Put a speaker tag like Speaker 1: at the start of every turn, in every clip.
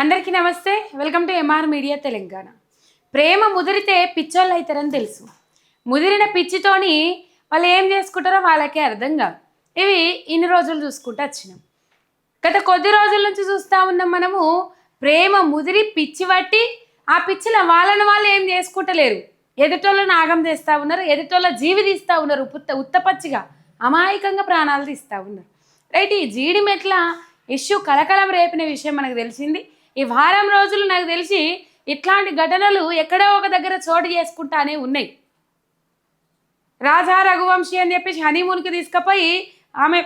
Speaker 1: అందరికీ నమస్తే. Welcome to MR media Telangana. ప్రేమ ముదిరితే పిచ్చోళ్ళు అవుతారని తెలుసు. ముదిరిన పిచ్చితోని వాళ్ళు ఏం చేసుకుంటారో వాళ్ళకే అర్థం కాదు. ఇవి ఇన్ని రోజులు చూసుకుంటూ వచ్చినాం. గత కొద్ది రోజుల నుంచి చూస్తూ ఉన్నాం మనము ప్రేమ ముదిరి పిచ్చి పట్టి ఆ పిచ్చిల వాళ్ళని వాళ్ళు ఏం చేసుకుంటలేరు. ఎదుటోళ్ళ నాగం చేస్తూ ఉన్నారు ఎదుటోళ్ళ జీవి తీస్తూ ఉన్నారు ఉత్త ఉత్తపచ్చిగా అమాయకంగా ప్రాణాలు తీస్తూ ఉన్నారు. రైట్ ఈ జీడి మెట్ల ఇష్యూ కలకలం రేపిన విషయం మనకు తెలిసింది. ఈ వారం రోజులు నాకు తెలిసి ఇట్లాంటి ఘటనలు ఎక్కడో ఒక దగ్గర చోటు చేసుకుంటానే ఉన్నాయి. రాజా రఘువంశీ అని చెప్పేసి హనీమూన్కి తీసుకుపోయి ఆమె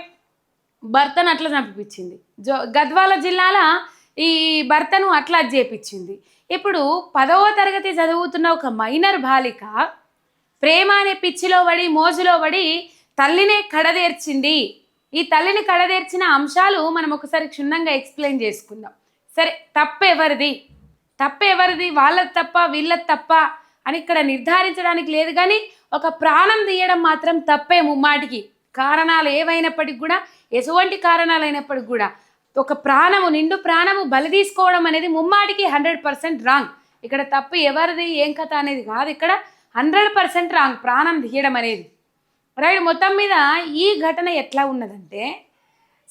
Speaker 1: భర్తను అట్లా చంపించింది జో గద్వాల జిల్లాల ఈ భర్తను అట్లా చేపించింది ఇప్పుడు పదవ తరగతి చదువుతున్న ఒక మైనర్ బాలిక ప్రేమ అనే పిచ్చిలో పడి మోజులో పడి తల్లినే కడదేర్చింది. ఈ తల్లిని కడదేర్చిన అంశాలు మనం ఒకసారి క్షుణ్ణంగా ఎక్స్ప్లెయిన్ చేసుకుందాం. సరే తప్పు ఎవరిది తప్పు ఎవరిది వాళ్ళది తప్ప వీళ్ళది తప్ప అని ఇక్కడ నిర్ధారించడానికి లేదు కానీ ఒక ప్రాణం తీయడం మాత్రం తప్పే ముమ్మాటికి. కారణాలు ఏవైనప్పటికి కూడా ఎటువంటి కారణాలు అయినప్పటికి కూడా ఒక ప్రాణము నిండు ప్రాణము బలి తీసుకోవడం అనేది ముమ్మాటికి హండ్రెడ్ పర్సెంట్ రాంగ్. ఇక్కడ తప్పు ఎవరిది ఏం కథ అనేది కాదు ఇక్కడ. హండ్రెడ్ పర్సెంట్ రాంగ్ ప్రాణం తీయడం అనేది. రైట్ మొత్తం మీద ఈ ఘటన ఎట్లా ఉన్నదంటే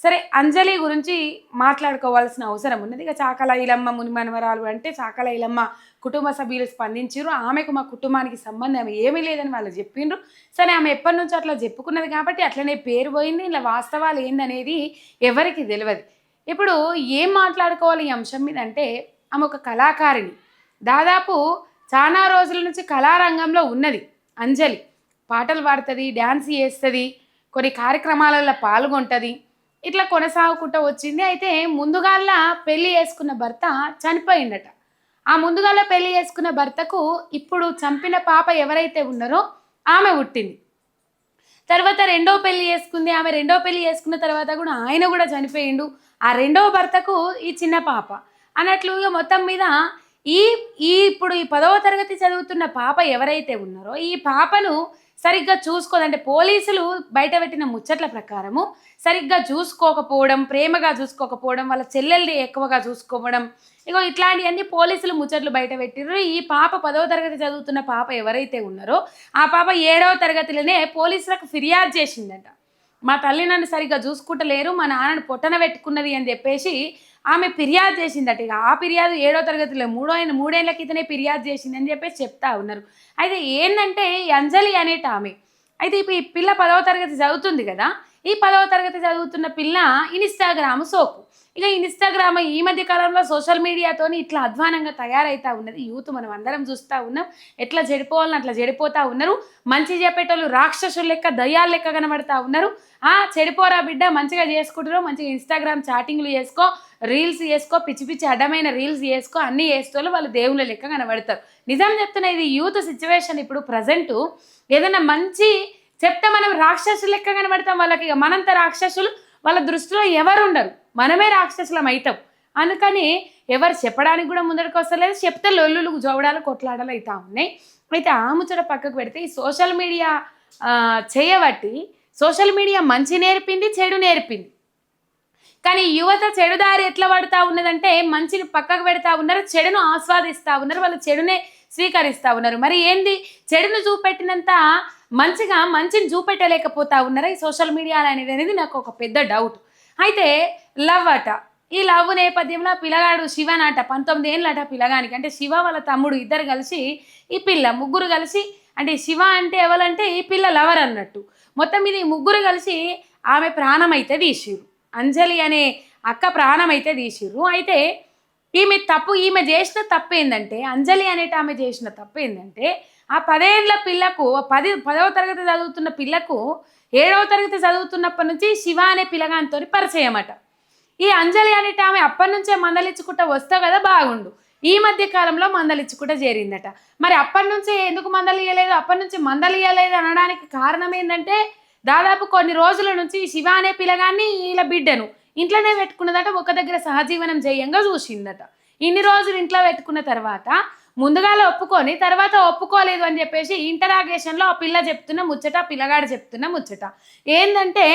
Speaker 1: సరే అంజలి గురించి మాట్లాడుకోవాల్సిన అవసరం ఉన్నది. ఇక చాకల ఇలమ్మ మునిమనవరాలు అంటే చాకల ఇలమ్మ కుటుంబ సభ్యులు స్పందించారు ఆమెకు మా కుటుంబానికి సంబంధం ఏమీ లేదని వాళ్ళు చెప్పిండ్రు. సరే ఆమె ఎప్పటి నుంచో అట్లా చెప్పుకున్నది కాబట్టి అట్లనే పేరు పోయింది. ఇలా వాస్తవాలు ఏందనేది ఎవరికి తెలియదు ఇప్పుడు ఏం మాట్లాడుకోవాలి ఈ అంశం మీద అంటే ఆమె ఒక కళాకారిణి. దాదాపు చాలా రోజుల నుంచి కళారంగంలో ఉన్నది అంజలి. పాటలు పాడుతుంది డ్యాన్స్ చేస్తుంది కొన్ని కార్యక్రమాలలో పాల్గొంటుంది. ఇట్లా కొనసాగుకుంటూ వచ్చింది. అయితే ముందుగాల పెళ్ళి చేసుకున్న భర్త చనిపోయిందట ఆ ముందుగాల పెళ్ళి చేసుకున్న భర్తకు ఇప్పుడు చంపిన పాప ఎవరైతే ఉన్నారో ఆమె పుట్టింది. తర్వాత రెండో పెళ్ళి చేసుకుంది. ఆమె రెండో పెళ్ళి చేసుకున్న తర్వాత కూడా ఆయన కూడా చనిపోయిండు. ఆ రెండో భర్తకు ఈ చిన్న పాప. అన్నట్లు ఇక మొత్తం మీద ఈ ఈ ఇప్పుడు ఈ పదవ తరగతి చదువుతున్న పాప ఎవరైతే ఉన్నారో ఈ పాపను సరిగ్గా చూసుకోదంటే పోలీసులు బయట పెట్టిన ముచ్చట్ల ప్రకారము సరిగ్గా చూసుకోకపోవడం ప్రేమగా చూసుకోకపోవడం వాళ్ళ చెల్లెల్ని ఎక్కువగా చూసుకోవడం ఇగో ఇట్లాంటివన్నీ పోలీసులు ముచ్చట్లు బయట పెట్టిర్రు. ఈ పాప పదవ తరగతి చదువుతున్న పాప ఎవరైతే ఉన్నారో ఆ పాప ఏడవ తరగతిలోనే పోలీసులకు ఫిర్యాదు చేసిందట. మా తల్లి నన్ను సరిగ్గా చూసుకుంటలేరు మా నాన్నను పొట్టన పెట్టుకున్నది అని చెప్పేసి ఆమె ఫిర్యాదు చేసిందట ఇక. ఆ ఫిర్యాదు ఏడో తరగతిలో మూడో అయిన మూడేళ్ళ క్రితనే ఫిర్యాదు చేసింది అని చెప్పేసి చెప్తా ఉన్నారు. అయితే ఏంటంటే అంజలి అనేట ఆమె. అయితే ఇప్పుడు ఈ పిల్ల పదవ తరగతి చదువుతుంది కదా. ఈ పదవ తరగతి చదువుతున్న పిల్ల ఇన్స్టాగ్రామ్ సోకు ఇక ఇన్స్టాగ్రామ్ ఈ మధ్య కాలంలో సోషల్ మీడియాతోని ఇట్లా అధ్వానంగా తయారైతా ఉన్నది. యూత్ మనం అందరం చూస్తూ ఉన్నాం. ఎట్లా చెడిపోవాలని అట్లా చెడిపోతూ ఉన్నారు. మంచి చెప్పేటోళ్ళు రాక్షసులు లెక్క దయ్యాలు లెక్క కనబడతా ఉన్నారు. ఆ చెడిపోరా బిడ్డ మంచిగా చేసుకుంటారు మంచిగా ఇన్స్టాగ్రామ్ చాటింగ్లు చేసుకో. రీల్స్ చేసుకో పిచ్చి పిచ్చి అడ్డమైన రీల్స్ చేసుకో అన్నీ చేస్తూ వాళ్ళు దేవుళ్ళ లెక్క కనబడతారు. నిజం చెప్తున్నా ఇది యూత్ సిచ్యువేషన్ ఇప్పుడు ప్రజెంట్ ఏదైనా మంచి చెప్తే మనం రాక్షసులు లెక్క కనబడతాం వాళ్ళకి. ఇక మనంత రాక్షసులు వాళ్ళ దృష్టిలో ఎవరు ఉండరు. మనమే రాక్షసులం అవుతాం అందుకని ఎవరు చెప్పడానికి కూడా ముందరికి వస్తలేదు. చెప్తే లొల్లులు జోవడాలు కొట్లాడాలు అవుతా ఉన్నాయి. అయితే ఆ ముచ్చట పక్కకు పెడితే ఈ సోషల్ మీడియా చేయబట్టి సోషల్ మీడియా మంచి నేర్పింది చెడు నేర్పింది. కానీ యువత చెడుదారి ఎట్లా పడుతూ ఉన్నదంటే మంచిని పక్కకు పెడతా ఉన్నారు చెడును ఆస్వాదిస్తూ ఉన్నారు వాళ్ళు చెడునే స్వీకరిస్తూ ఉన్నారు. మరి ఏంది? చెడును చూపెట్టినంత మంచిగా మంచిని చూపెట్టలేకపోతా ఉన్నారు ఈ సోషల్ మీడియా అనేది అనేది నాకు ఒక పెద్ద డౌట్. అయితే లవ్ అట. ఈ లవ్ నేపథ్యంలో ఆ పిల్లగాడు శివనాట పంతొమ్మిది ఏళ్ళట పిల్లగానికి. అంటే శివ వాళ్ళ తమ్ముడు ఇద్దరు కలిసి ఈ పిల్ల ముగ్గురు కలిసి అంటే శివ అంటే ఎవరంటే ఈ పిల్ల లవర్ అన్నట్టు. మొత్తం ఇది ఈ ముగ్గురు కలిసి ఆమె ప్రాణం అయితే తీసిర్రు. అంజలి అనే అక్క ప్రాణం అయితే తీసిర్రు. అయితే ఈమె తప్పు ఈమె చేసిన తప్పు ఏంటంటే అంజలి అనేట ఆమె చేసిన తప్పు ఏంటంటే ఆ పదేళ్ళ పిల్లకు పది పదవ తరగతి చదువుతున్న పిల్లకు ఏడవ తరగతి చదువుతున్నప్పటి నుంచి శివ అనే పిల్లగానితో పరిచయం అట ఈ అంజలి అనేట ఆమె అప్పటి నుంచే మందలించుకుంటా వస్తావు కదా బాగుండు. ఈ మధ్య కాలంలో మందలించుకుంటా చేరిందట. మరి అప్పటి నుంచే ఎందుకు మందలియలేదు అప్పటి నుంచి మందలియలేదు అనడానికి కారణం ఏంటంటే దాదాపు కొన్ని రోజుల నుంచి ఈ శివ అనే పిల్లగాన్ని ఇలా బిడ్డను ఇంట్లోనే పెట్టుకున్నదట ఒక దగ్గర సహజీవనం చేయంగా చూసిందట. ఇన్ని రోజులు ఇంట్లో పెట్టుకున్న తర్వాత ముందుగాల ఒప్పుకొని తర్వాత ఒప్పుకోలేదు అని చెప్పేసి ఇంటరాగేషన్లో ఆ పిల్ల చెప్తున్న ముచ్చట పిల్లగాడు చెప్తున్న ముచ్చట. ఏంటంటే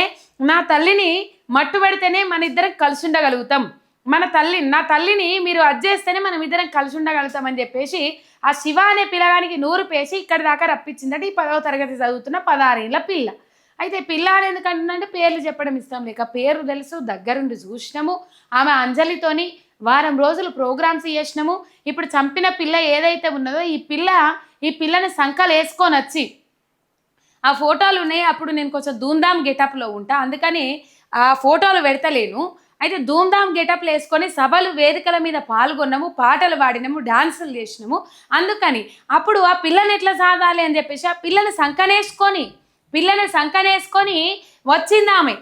Speaker 1: నా తల్లిని మట్టు పెడితేనే మన ఇద్దరం కలిసి ఉండగలుగుతాం. మన తల్లి నా తల్లిని మీరు అజ్జేస్తేనే మనం ఇద్దరం కలిసి ఉండగలుగుతామని చెప్పేసి ఆ శివ అనే పిల్లగానికి నూరు పేసి ఇక్కడి దాకా రప్పించిందంటే ఈ పదవ తరగతి చదువుతున్న పదహారేళ్ళ పిల్ల. అయితే పిల్లాడు అని ఎందుకంటున్నంటే పేర్లు చెప్పడం ఇష్టం లేక పేరు తెలుసు దగ్గరుండి చూసినాము. ఆమె అంజలితోని వారం రోజులు ప్రోగ్రామ్స్ చేసినాము. ఇప్పుడు చంపిన పిల్ల ఏదైతే ఉన్నదో ఈ పిల్ల ఈ పిల్లని సంకలు వేసుకొని వచ్చి ఆ ఫోటోలు ఉన్నాయి. అప్పుడు నేను కొంచెం ధూమ్ధామ్ గెటప్లో ఉంటా. అందుకని ఆ ఫోటోలు పెడతలేను. అయితే ధూమ్ధామ్ గెటప్లు వేసుకొని సభలు వేదికల మీద పాల్గొన్నాము పాటలు పాడినాము డాన్సులు చేసినాము. అందుకని అప్పుడు ఆ పిల్లని ఎట్లా సాధాలి అని చెప్పేసి ఆ పిల్లని సంకనేసుకొని పిల్లని సంకనేసుకొని వచ్చింది ఆమె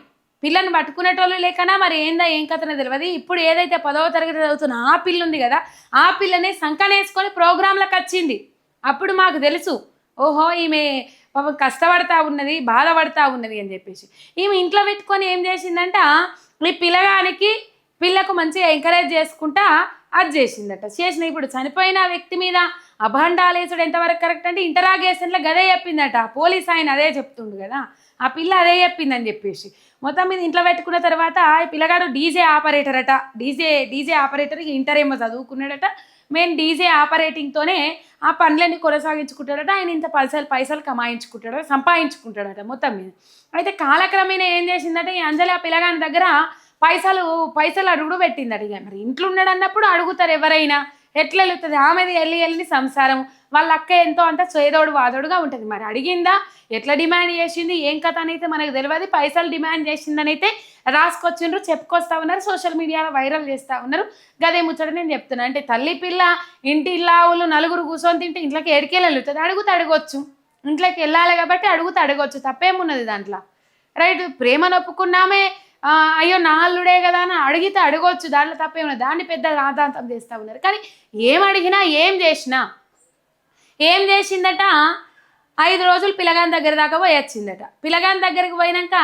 Speaker 1: పిల్లని పట్టుకునేటోళ్ళు లేకనా మరి ఏందా ఏం కథనో తెలియదు ఇప్పుడు ఏదైతే పదవ తరగతి చదువుతున్న ఆ పిల్ల ఉంది కదా ఆ పిల్లని సంకనేసుకొని ప్రోగ్రాంలకు వచ్చింది. అప్పుడు మాకు తెలుసు ఓహో ఈమె పాపం కష్టపడతా ఉన్నది బాధపడతా ఉన్నది అని చెప్పేసి. ఈమె ఇంట్లో పెట్టుకొని ఏం చేసిందంట ఈ పిల్లగానికి పిల్లకు మంచిగా ఎంకరేజ్ చేసుకుంటా అది చేసిందట. చేసిన ఇప్పుడు చనిపోయిన వ్యక్తి మీద అభాండాలేసుడు ఎంతవరకు కరెక్ట్ అంటే ఇంటరాగేషన్లో గదే చెప్పిందట. పోలీస్ ఆయన అదే చెప్తుండు కదా. ఆ పిల్ల అదే చెప్పిందని చెప్పేసి. మొత్తం మీద ఇంట్లో పెట్టుకున్న తర్వాత ఈ పిల్లగాడు డీజే ఆపరేటర్ అట. డీజే డీజే ఆపరేటర్ ఇంటర్ ఏమో చదువుకున్నాడట. మెయిన్ డీజే ఆపరేటింగ్తోనే ఆ పనులన్నీ కొనసాగించుకుంటాడట. ఆయన ఇంత పైసలు పైసలు కమాయించుకుంటాడట సంపాదించుకుంటాడట మొత్తం మీద. అయితే కాలక్రమేణా ఏం చేసిందంటే ఈ అంజలి ఆ పిల్లగాని దగ్గర పైసలు పైసలు అడుగుడు పెట్టింది. అడిగా మరి ఇంట్లో ఉన్నాడు అన్నప్పుడు అడుగుతారు ఎవరైనా? ఎట్లా వెళ్తుంది ఆమెది వెళ్ళి వెళ్ళి సంసారం. వాళ్ళ అక్క ఎంతో అంత చేదోడు వాదోడుగా ఉంటుంది. మరి అడిగిందా? ఎట్లా డిమాండ్ చేసింది? ఏం కథ అనైతే మనకు తెలియదు పైసలు డిమాండ్ చేసిందని అయితే రాసుకొచ్చిండ్రు చెప్పుకొస్తా ఉన్నారు సోషల్ మీడియాలో వైరల్ చేస్తా ఉన్నారు. గదే ముచ్చట నేను చెప్తున్నా. అంటే తల్లి పిల్ల ఇంటి ఇల్లావులు నలుగురు కూర్చొని తింటే ఇంట్లోకి ఎడికెళ్ళి వెళ్తుంది అడుగుతూ అడగొచ్చు. ఇంట్లోకి వెళ్ళాలి కాబట్టి అడుగుతూ అడగొచ్చు. తప్పేమున్నది దాంట్లో? రైట్? ప్రేమను ఒప్పుకున్నామే. అయ్యో నా అల్లుడే కదా అని అడిగితే అడగొచ్చు. దాంట్లో తప్పేమున్నది దాన్ని పెద్ద రాధాంతం చేస్తూ ఉన్నారు. కానీ ఏం అడిగినా ఏం చేసినా ఏం చేసిందట? ఐదు రోజులు పిల్లగాని దగ్గర దాకా పోయొచ్చిందట. పిల్లగాని దగ్గరికి పోయినాక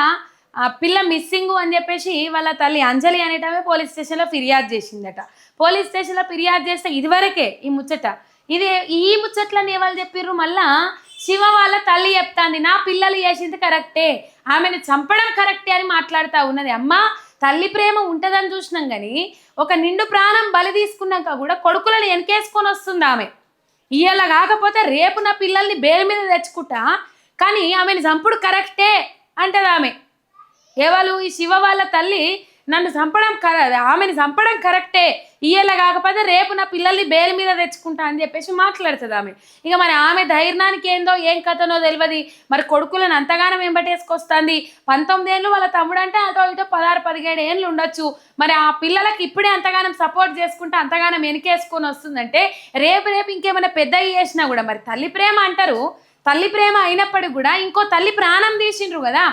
Speaker 1: ఆ పిల్ల మిస్సింగ్ అని చెప్పేసి వాళ్ళ తల్లి అంజలి అనేటమే పోలీస్ స్టేషన్లో ఫిర్యాదు చేసిందట. పోలీస్ స్టేషన్లో ఫిర్యాదు చేస్తే ఇదివరకే ఈ ముచ్చట. ఇది ఈ ముచ్చట్లని ఎవరు చెప్పిర్రు మళ్ళా శివ వాళ్ళ తల్లి చెప్తాంది నా పిల్లలు చేసింది కరెక్టే ఆమెను చంపడం కరెక్టే అని మాట్లాడుతూ ఉన్నది. అమ్మ తల్లి ప్రేమ ఉంటుందని చూసినాం కానీ ఒక నిండు ప్రాణం బలి తీసుకున్నాక కూడా కొడుకులను వెనకేసుకొని వస్తుంది ఆమె. ఇవాళ కాకపోతే రేపు నా పిల్లల్ని బేరు మీద తెచ్చుకుంటా కానీ ఆమెను చంపుడు కరెక్టే అంటది ఆమె. ఎవరు? ఈ శివ వాళ్ళ తల్లి నన్ను చంపడం కర ఆమెను చంపడం కరెక్టే. ఇయ్యేలా కాకపోతే రేపు నా పిల్లల్ని బేల్ మీద తెచ్చుకుంటా అని చెప్పేసి మాట్లాడుతుంది ఆమె. ఇక మరి ఆమె ధైర్యానికి ఏందో ఏం కథనో తెలియదు మరి కొడుకులను అంతగానం వెంబటేసుకొస్తుంది. పంతొమ్మిది ఏళ్ళు వాళ్ళ తమ్ముడు అంటే అటో ఇటో పదహారు పదిహేడు ఏళ్ళు ఉండొచ్చు. మరి ఆ పిల్లలకి ఇప్పుడే అంతగానం సపోర్ట్ చేసుకుంటే అంతగానం వెనకేసుకొని వస్తుందంటే రేపు రేపు ఇంకేమైనా పెద్ద చేసినా కూడా మరి తల్లి ప్రేమ అంటారు. తల్లి ప్రేమ అయినప్పటికి కూడా ఇంకో తల్లి ప్రాణం తీసిండ్రు కదా.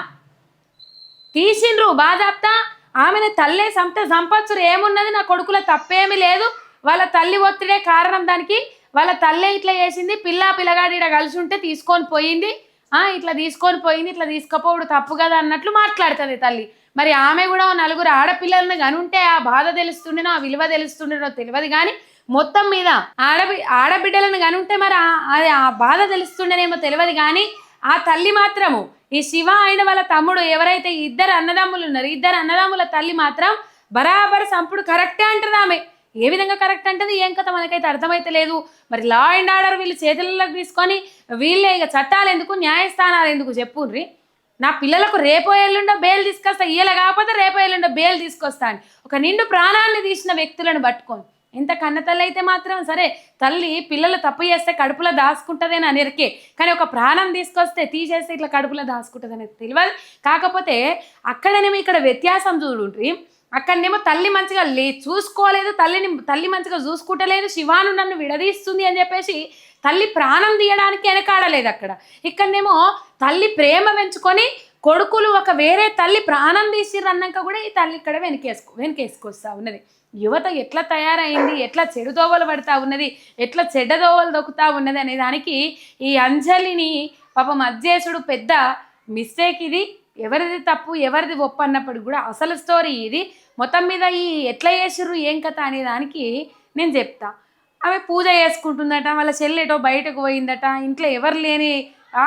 Speaker 1: తీసిండ్రు బాధాప్తా ఆమెను తల్లే సంప సంపత్సురు ఏమున్నది నా కొడుకుల తప్పేమీ లేదు. వాళ్ళ తల్లి ఒత్తిడే కారణం దానికి. వాళ్ళ తల్లే ఇట్లా చేసింది. పిల్ల పిల్లగాడి కలిసి ఉంటే తీసుకొని పోయింది. ఆ ఇట్లా తీసుకొని పోయింది. ఇట్లా తీసుకపోవడు తప్పు కదా అన్నట్లు మాట్లాడుతుంది తల్లి. మరి ఆమె కూడా నలుగురు ఆడపిల్లలను కనుంటే ఆ బాధ తెలుస్తుండేనో ఆ విలువ తెలుస్తుండేనో తెలియదు కానీ మొత్తం మీద ఆడబి ఆడబిడ్డలను కనుంటే మరి అది ఆ బాధ తెలుస్తుండేనేమో తెలియదు కానీ ఆ తల్లి మాత్రము ఈ శివ అయిన వాళ్ళ తమ్ముడు ఎవరైతే ఇద్దరు అన్నదమ్ములు ఉన్నారు ఇద్దరు అన్నదమ్ముల తల్లి మాత్రం బరాబర్ సంపుడు కరెక్టే అంటుంది ఆమె. ఏ విధంగా కరెక్ట్ అంటది? ఏం కథ? మనకైతే అర్థమైతే లేదు. మరి లా అండ్ ఆర్డర్ వీళ్ళు చేతులలోకి తీసుకొని వీళ్ళే ఇక చట్టాలు ఎందుకు న్యాయస్థానాలు ఎందుకు చెప్పుర్రి నా పిల్లలకు రేపో ఎల్లుండో బెయిల్ తీసుకొస్తా ఇయ్యలే కాకపోతే రేపో ఎల్లుండో బెయిల్ తీసుకొస్తా అని. ఒక నిండు ప్రాణాన్ని తీసిన వ్యక్తులను పట్టుకొని ఎంత కన్నతల్లి అయితే మాత్రం సరే తల్లి పిల్లలు తప్పు చేస్తే కడుపులో దాచుకుంటుందని అనేరికే కానీ ఒక ప్రాణం తీసుకొస్తే తీసేస్తే ఇట్లా కడుపులో దాచుకుంటుంది అనేది తెలియదు కాకపోతే అక్కడనేమో ఇక్కడ వ్యత్యాసం చూడుండ్రి. అక్కడనేమో తల్లి మంచిగా లే చూసుకోలేదు తల్లిని తల్లి మంచిగా చూసుకుంటలేదు శివాను నన్ను విడదీస్తుంది అని చెప్పేసి తల్లి ప్రాణం తీయడానికి వెనకాడలేదు అక్కడ. ఇక్కడనేమో తల్లి ప్రేమ పెంచుకొని కొడుకులు ఒక వేరే తల్లి ప్రాణం తీసిరన్నాక కూడా ఈ తల్లి ఇక్కడ వెనకేసుకో వెనకేసుకొస్తా ఉన్నది. యువత ఎట్లా తయారైంది ఎట్లా చెడు దోవలు పడతా ఉన్నది ఎట్లా చెడ్డ దోవలు దొక్కుతా ఉన్నది అనే దానికి ఈ అంజలిని పాపం అజ్జేసుడు పెద్ద మిస్టేక్ ఇది. ఎవరిది తప్పు ఎవరిది ఒప్పు అన్నప్పుడు కూడా అసలు స్టోరీ ఇది. మొత్తం మీద ఈ ఎట్లా చేసిర్రు ఏం కథ అనే దానికి నేను చెప్తా. ఆమె పూజ చేసుకుంటుందట వాళ్ళ చెల్లెటో బయటకు పోయిందట ఇంట్లో ఎవరు లేని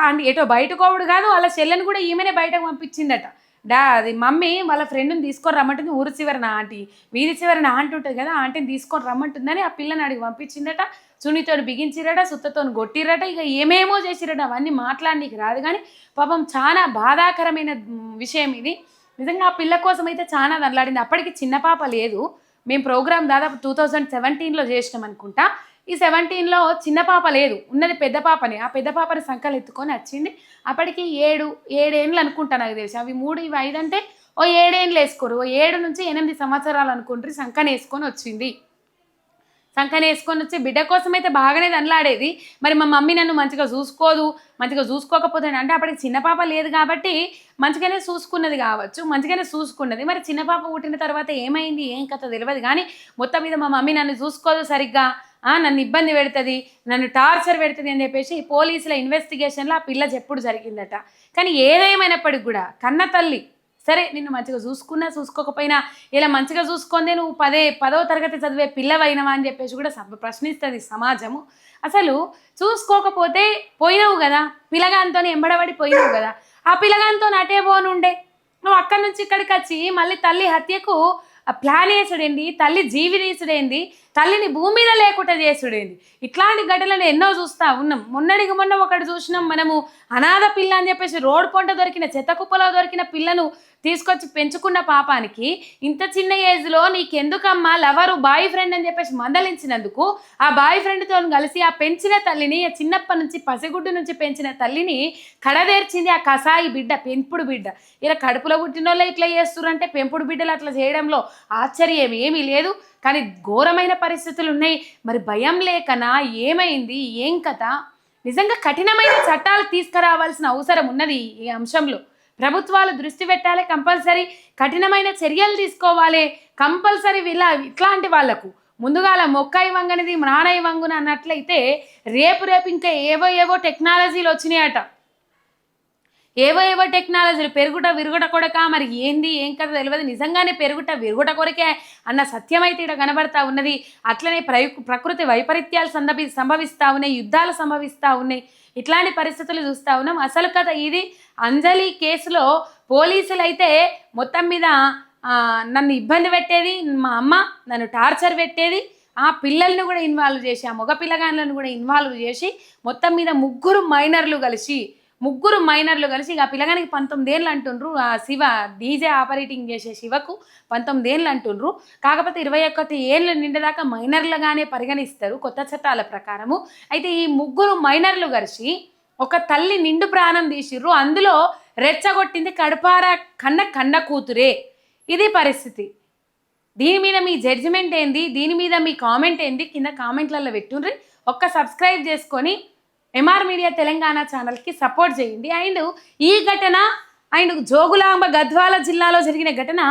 Speaker 1: అండ్ ఎటో బయటకోవడు కాదు వాళ్ళ చెల్లెని కూడా ఈమెనే బయటకు పంపించిందట. డా అది మమ్మీ వాళ్ళ ఫ్రెండ్ని తీసుకొని రమ్మంటుంది ఊరు చివరిన ఆంటీ. వీధి చివరిన ఆంటీ ఉంటుంది కదా ఆంటీని తీసుకొని రమ్మంటుందని ఆ పిల్లని అడిగి పంపించిందట. చున్నితో బిగించిరట సుత్తతో కొట్టిరట ఇక ఏమేమో చేసిరట అవన్నీ మాట్లాడనీకి రాదు కానీ పాపం చాలా బాధాకరమైన విషయం ఇది. నిజంగా ఆ పిల్ల కోసం అయితే చాలా నల్లాడింది అప్పటికి చిన్న పాప లేదు. మేము ప్రోగ్రామ్ దాదాపు టూ థౌజండ్ సెవెంటీన్లో చేసినాం అనుకుంటా. ఈ సెవెంటీన్లో చిన్న పాప లేదు. ఉన్నది పెద్ద పాపని. ఆ పెద్ద పాపని సంకలు ఎత్తుకొని వచ్చింది. అప్పటికి ఏడు ఏడేండ్లు అనుకుంటా నాకు తెలిసి. అవి మూడు ఇవి ఐదు అంటే ఓ ఏడేండ్లు వేసుకోరు. ఓ ఏడు నుంచి ఎనిమిది సంవత్సరాలు అనుకుంటారు సంకన వేసుకొని వచ్చింది. సంకన వేసుకొని వచ్చి బిడ్డ కోసం అయితే బాగానే దండలాడేది మరి మా మమ్మీ నన్ను మంచిగా చూసుకోదు మంచిగా చూసుకోకపోతే అంటే అప్పటికి చిన్న పాప లేదు కాబట్టి మంచిగానే చూసుకున్నది కావచ్చు మంచిగానే చూసుకున్నది. మరి చిన్న పాప పుట్టిన తర్వాత ఏమైంది? ఏం కథ తెలియదు కానీ మొత్తం మీద మా మమ్మీ నన్ను చూసుకోదు సరిగ్గా. నన్ను ఇబ్బంది పెడుతుంది నన్ను టార్చర్ పెడుతుంది అని చెప్పేసి పోలీసుల ఇన్వెస్టిగేషన్లో ఆ పిల్ల చెప్పుడు జరిగిందట. కానీ ఏదేమైనప్పటికి కూడా కన్న తల్లి సరే నిన్ను మంచిగా చూసుకున్నా చూసుకోకపోయినా ఇలా మంచిగా చూసుకుందే నువ్వు పదే పదో తరగతి చదివే పిల్లవైనవా అని చెప్పేసి కూడా ప్రశ్నిస్తుంది సమాజము. అసలు చూసుకోకపోతే పోయినావు కదా పిల్లగాంతో ఎంబడబడి పోయినావు కదా ఆ పిల్లగాంతో అటే పోనుండే. నువ్వు అక్కడి నుంచి ఇక్కడికి వచ్చి మళ్ళీ తల్లి హత్యకు ప్లాన్ వేసుడేంది తల్లి జీవి తీసుడేంది తల్లిని భూమి మీద లేకుండా చేసుడేంది ఇట్లాంటి ఘటనలు ఎన్నో చూస్తా ఉన్నాం. మొన్నడికి మొన్న ఒకటి చూసినాం మనము అనాథ పిల్ల అని చెప్పేసి రోడ్ పొంట దొరికిన చెత్త కుప్పలో దొరికిన పిల్లను తీసుకొచ్చి పెంచుకున్న పాపానికి ఇంత చిన్న ఏజ్లో నీకెందుకమ్మా లవరు బాయ్ ఫ్రెండ్ అని చెప్పేసి మందలించినందుకు ఆ బాయ్ ఫ్రెండ్తో కలిసి ఆ పెంచిన తల్లిని ఆ చిన్నప్పటి నుంచి పసిగుడ్డు నుంచి పెంచిన తల్లిని కడదేర్చింది ఆ కసాయి బిడ్డ పెంపుడు బిడ్డ. ఇలా కడుపులో పుట్టిన వాళ్ళే ఇట్లా చేస్తురంటే పెంపుడు బిడ్డలు అట్లా చేయడంలో ఆశ్చర్యం ఏమీ లేదు. కానీ ఘోరమైన పరిస్థితులు ఉన్నాయి మరి భయం లేకనా? ఏమైంది? ఏం కథ? నిజంగా కఠినమైన చట్టాలు తీసుకురావాల్సిన అవసరం ఉన్నది ఈ అంశంలో. ప్రభుత్వాలు దృష్టి పెట్టాలి కంపల్సరీ. కఠినమైన చర్యలు తీసుకోవాలి కంపల్సరీ వీళ్ళ ఇట్లాంటి వాళ్ళకు ముందుగాల మొక్క వంగనిది మ్రాణ వంగున అన్నట్లయితే రేపు రేపు ఇంకా ఏవో ఏవో టెక్నాలజీలు వచ్చినాయట. ఏవో ఏవో టెక్నాలజీలు పెరుగుట విరుగుట కొడక మరి ఏంది ఏం కథ తెలియదు. నిజంగానే పెరుగుట విరుగుట కొరకే అన్న సత్యం అయితే ఇక్కడ కనబడతా ఉన్నది. అట్లనే ప్రయు ప్రకృతి వైపరీత్యాలు సంభవి సంభవిస్తూ ఉన్నాయి యుద్ధాలు సంభవిస్తూ ఉన్నాయి. ఇట్లాంటి పరిస్థితులు చూస్తూ ఉన్నాం. అసలు కథ ఇది. అంజలి కేసులో పోలీసులు అయితే మొత్తం మీద నన్ను ఇబ్బంది పెట్టేది మా అమ్మ నన్ను టార్చర్ పెట్టేది ఆ పిల్లల్ని కూడా ఇన్వాల్వ్ చేసి ఆ మగ పిల్లగాళ్ళను కూడా ఇన్వాల్వ్ చేసి మొత్తం మీద ముగ్గురు మైనర్లు కలిసి ముగ్గురు మైనర్లు కలిసి ఇక పిల్లగానికి పంతొమ్మిది ఏళ్ళు అంటుండ్రు. ఆ శివ డీజే ఆపరేటింగ్ చేసే శివకు పంతొమ్మిది ఏళ్ళు అంటుండ్రు. కాకపోతే ఇరవై ఒక్కటి ఏళ్ళు నిండదాకా మైనర్లుగానే పరిగణిస్తారు కొత్త చట్టాల ప్రకారము. అయితే ఈ ముగ్గురు మైనర్లు కలిసి ఒక తల్లి నిండు ప్రాణం తీసిర్రు. అందులో రెచ్చగొట్టింది కడపార కన్న కన్న కూతురే. ఇది పరిస్థితి. దీని మీద మీ జడ్జిమెంట్ ఏంది? దీని మీద మీ కామెంట్ ఏంది? కింద కామెంట్లలో పెట్టుండ్రి. ఒక్క సబ్స్క్రైబ్ చేసుకొని ఎంఆర్ మీడియా తెలంగాణ ఛానల్కి సపోర్ట్ చేయండి. అండ్ ఈ ఘటన అండ్ జోగులాంబ గద్వాల జిల్లాలో జరిగిన ఘటన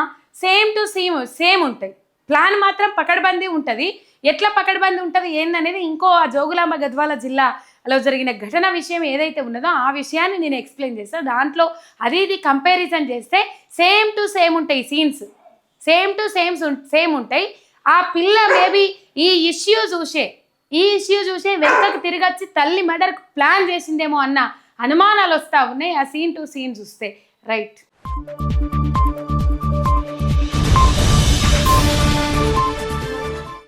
Speaker 1: సేమ్ టు సేమ్ సేమ్ ఉంటాయి. ప్లాన్ మాత్రం పకడ్బందీ ఉంటుంది. ఎట్లా పకడ్బందీ ఉంటుంది ఏందనేది ఇంకో ఆ జోగులాంబ గద్వాల జిల్లాలో జరిగిన ఘటన విషయం ఏదైతే ఉన్నదో ఆ విషయాన్ని నేను ఎక్స్ప్లెయిన్ చేస్తాను దాంట్లో అది ఇది కంపారిజన్ చేస్తే సేమ్ టు సేమ్ ఉంటాయి scenes. Same to same same ఉంటాయి. ఆ పిల్ల మేబీ ఈ ఇష్యూ చూసే ఈ ఇష్యూ చూసి వెనుకకు తిరిగొచ్చి తల్లి మర్డర్ ప్లాన్ చేసిందేమో అన్న అనుమానాలు వస్తా ఉన్నాయి. ఆ సీన్ టు సీన్ చూస్తే. రైట్.